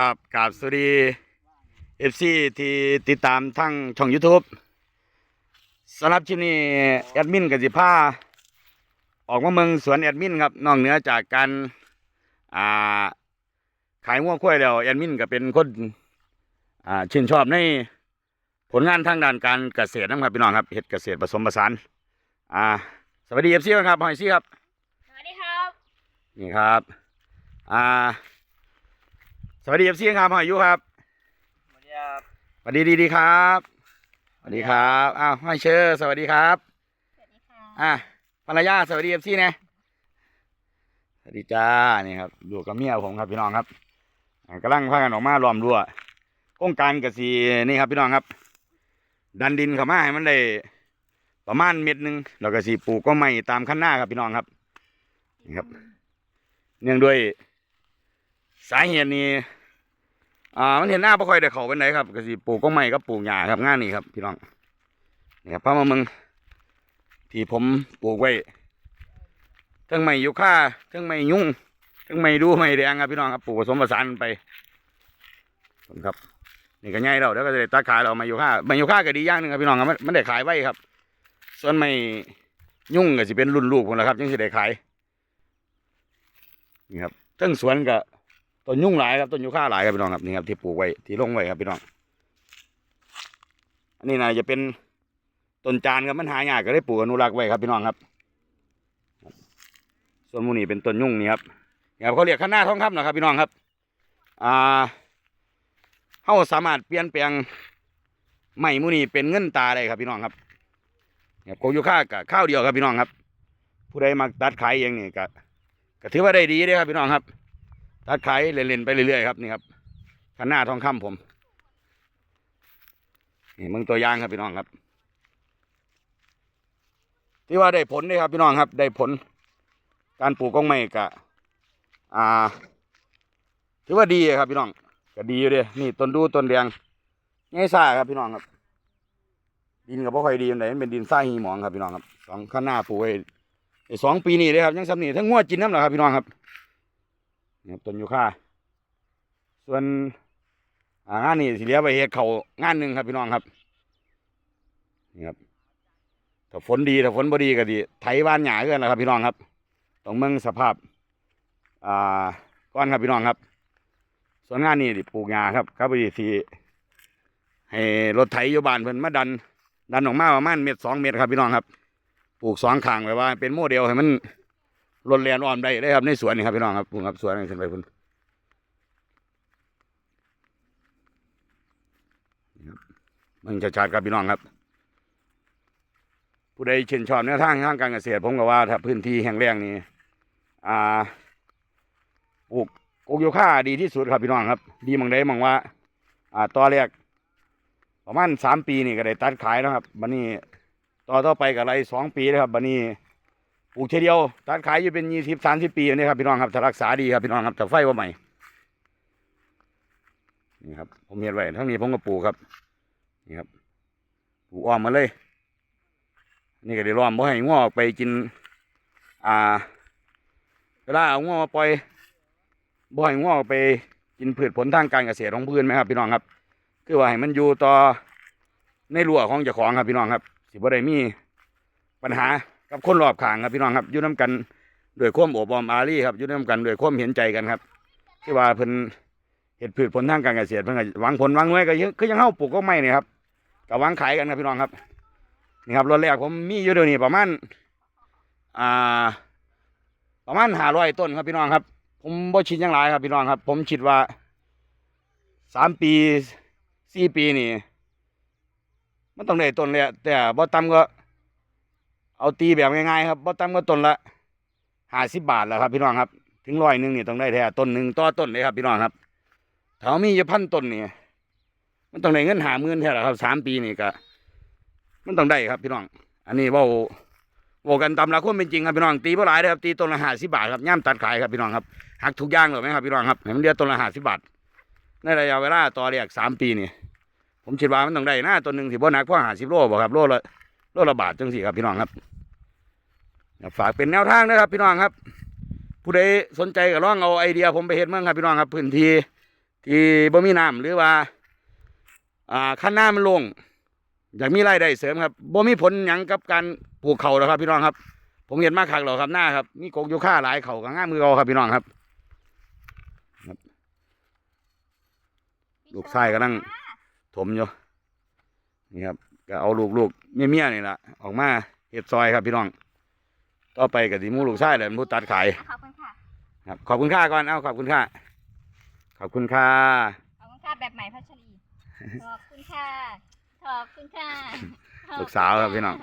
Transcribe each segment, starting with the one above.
ครับกราบสวัสดีเอฟซีที่ติดตามทั้งช่อง YouTube สำหรับชิ้นนี้แอดมินกับสิพาออกมาเมืองสวนแอดมินครับนอกเหนือจากการอ่าขายงัวควายแล้วแอดมินก็เป็นคนอ่าชื่นชอบในผลงานทางด้านการเกษตรนะครับพี่น้องครับเฮ็ดเกษตรผสมผสานอ่าสวัสดีเอฟซีครับหอยซี่ครับสวัสดีครับนี่ครับอ่า สวัสดีเอฟซีครับหอยยุครับสวัสดีครับสวัสดีดีดีครับสวัสดีครับอ้าวหอยเชอร์สวัสดีครับสวัสดีค่ะอะภรรยาสวัสดีเอฟซีนะสวัสดีจ้านี่ครับอยู่กับเมียผมครับพี่น้องครับอ่ากำลังพากันออกมาล้อมรั้วโครงการกสีนี่ครับพี่น้องครับ ดันดินเข้ามาให้มันได้ประมาณเม็ดหนึ่งแล้วก็สีปลูกก็ไม่ตามขั้นหน้าครับพี่น้องครับนี่ครับ เนื่องด้วย สาเหตุนี้อ่ามันเห็นหน้าบ่ค่อยได้เขาไปไหนครับก็สิปลูกก็ไม่ก็ปลูกหญ้าครับงานนี้ครับพี่น้องนี่ครับพระมาเมืองที่ผมปลูกไว้ทั้งไม้ยูคาทั้งไม้ยุ่งทั้งไม้ดูไม้แดงครับพี่น้องครับปลูกผสมผสานกันไปผมครับนี่ก็ง่ายเราแล้วก็จะได้ตัดขายเราไม้ยูคาไม้ยูคาก็ดีอย่างหนึงครับพี่น้องครับมันได้ขายไว้ครับ ส่วนไม้ยุ่งก็สิเป็นรุ่นลูกคนละครับยังสิได้ขายนี่ครับทั้งสวนกับ ต้นยุ่งหลายครับต้นยูคาหลายครับพี่น้องครับนี่ครับที่ปลูกไว้ที่ลงไว้ครับพี่น้องอันนี้นะจะเป็นต้นจานครับมันหายากก็ได้ปลูกอนุรักษ์ไว้ครับพี่น้องครับ ส่วนมูนี่เป็นต้นยุ่งนี่ครับนี่ครับเขาเรียกข้าหน้าท้องคำนะครับพี่น้องครับอ่าเขาสามารถเปลี่ยนแปลงไม้หมูนี่เป็นเงินตาได้ครับพี่น้องครับนี่คโกยูคากับข้าวเดียวครับพี่น้องครับ ผู้ใดมาตัดขายเองนี่ก็ก็ถือว่าได้ดีเลยครับพี่น้องครับ ตัดขายเล่นๆไปเรื่อยๆครับนี่ครับขันหน้าทองคำผมนี่มึงตัวยางครับพี่น้องครับ ที่ว่าได้ผลเลยครับพี่น้องครับ ได้ผล การปลูกกล้องไม้กะอ่า ถือว่าดีครับพี่น้องก็ดีอยู่เด้นี่ต้นดูต้นแดงง่ายซ่าครับพี่น้องครับ ดินก็บ่ค่อยดีอันไหนมันเป็นดินทรายหิหมองครับพี่น้องครับสองข้างหน้าปลูกไว้สองปีนี่เลยครับยังสำนีทั้งงัวจินน้ำเหรอครับพี่น้องครับ นี่ครับต้นยูคาส่วนงานนี่สิเหลียไปเฮ็ดเขางานหนึ่งครับพี่น้องครับนี่ครับถ้าฝนดีถ้าฝนบ่ดีก็ดีไถบ้านหยาเกินแหละครับ พี่น้องครับต้องเมืองสภาพอ่าก้อนครับพี่น้องครับ ส่วนงานนี่ดิปลูกหญ้าครับครับพอดีสิให้รถไถอยู่บ้านเพิ่นมาดัน ดันออกมาประมาณเม็ดสองเม็ดครับพี่น้องครับ ปลูกสองข้างไว้ว่า เป็นโมเดลให้มัน รนเรียนอ่อนได้ได้ครับในสวนนี่ครับพี่น้องครับปลูกครับสวนนี่ขึ้นไปพุ่นมันจะชัดๆครับพี่น้องครับ ผู้ใดเชื่นชอบแนวทางทางการเกษตร ผมก็ว่าถ้าพื้นที่แห้งแล้งนี่อ่าปลูกโกโยค่าดีที่สุดครับพี่น้องครับ ดีมังได้มังว่า อ่าต่อแรกประมาณสามปีนี่ก็ได้ตัดขายแล้วครับบันนี้ต่อต่อไปกับไรสองปีนะครับบันนี้ ปลูกเทเดียวตัดขายอยู่เป็นยี่สิบสามสิบปีนี่ครับพี่น้องครับถ้ารักษาดีครับพี่น้องครับถ้าไฟว่าใหม่นี่ครับผมเห็นไว้ทั้งนี้ผมก็ปลูกครับนี่ครับปลูกอ้อมมาเลย นี่ก็ได้ล้อมบ่ให้ง้อกไปกิน อ่าเวลาเอาง้อมาปล่อยบ่ให้ง้อกไปกินพืชผลทางการเกษตรของพื้นไหมครับพี่น้องครับ คือว่าให้มันอยู่ต่อในรั้วของเจ้าของครับพี่น้องครับ สิบ่ได้มีปัญหา กับคนรอบข้างครับพี่น้องครับอยู่น้กันด้วยความโอบอ้อมอารีครับอยู่น้กันด้วยความเห็นใจกันครับ ที่ว่าเพิ่นเห็ดพืชผลทางการเกษตรเพิ่นก็หวังผลหวังหน่วยก็ยังคือยังเฮาปลูกก็ไม่นี่ครับก็หวังขายกันครับพี่น้องครับนี่ครับรถแรกผมมีอยู่เดี๋ยวนี้ประมาณอ่าประมาณห้าร้อยต้นครับพี่น้องครับ ผมบ่ชิดยังหลายครับพี่น้องครับ ผมคิดว่าสามปีสี่ปีนี่มันต้องได้ต้นเลยแต่บ่ต่ำก็ เอาตีแบบง่ายๆครับบ่ต่ำก็ต้นละห้าสิบบาทแล้วครับ พี่น้องครับ ถึงร้อยหนึ่งนี่ต้องได้แท้ต้นหนึ่งต่อต้นเลยครับพี่น้องครับถ้ามีอยู่พันต้นนี่มันต้องได้เงินหาหมื่นแท้ละครับสามปีนี่ก็มันต้องได้ครับพี่น้อง อันนี้ว่าเว่ากันตามหลักความเป็นจริงครับพี่น้องตีเท่าหลายเลยครับตีต้นละห้าสิบบาทครับย่ำตัดขายครับพี่น้องครับหักทุกอย่างเลยไหมครับพี่น้องครับให้มันเดือนต้นละห้าสิบบาทในระยะเวลาต่อเรียกสามปีนี่ผมคิดว่ามันต้องได้นะตัวหนึ่งสิบ่หนักเพราะหาสิบโลบ่ครับโลละ โลละบาทจังสี่ครับพี่น้องครับฝากเป็นแนวทางนะครับ พี่น้องครับ ผู้ใดสนใจก็ลองเอาไอเดียผมไปเฮ็ดเมืองครับพี่น้องครับพื้นที่ที่บ่มีน้ำหรือว่า อ่าคันน้ามันลง อยากมีรายได้เสริมครับบ่มีผลหยังกับการปลูกเขาหรอกครับ พี่น้องครับ ผมเห็นมาคักหรอกครับหน้าครับมีโกกโยค่าหลายเขากับง่ามมือเอาครับพี่น้องครับลูกชายกำลังถมอยู่นี่ครับ ก็เอาลูกลูกเมียเมียๆนี่แหละออกมาเห็ดซอยครับพี่น้อง ต่อไปกับที่มูลูกชายเลยผู้ตัดขายขอบคุณค่ะครับขอบคุณค่าก่อนเอาขอบคุณค่าขอบคุณค่าขอบคุณค่ะแบบใหม่พัชรีขอบคุณค่ะขอบคุณค่ะลูกสาวครับพี่น้อง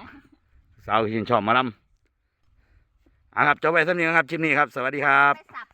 สาวที่ชื่นชอบหมาลำอะครับจบไปสักนิดครับคลิปนี้ครับ สวัสดีครับไปสับ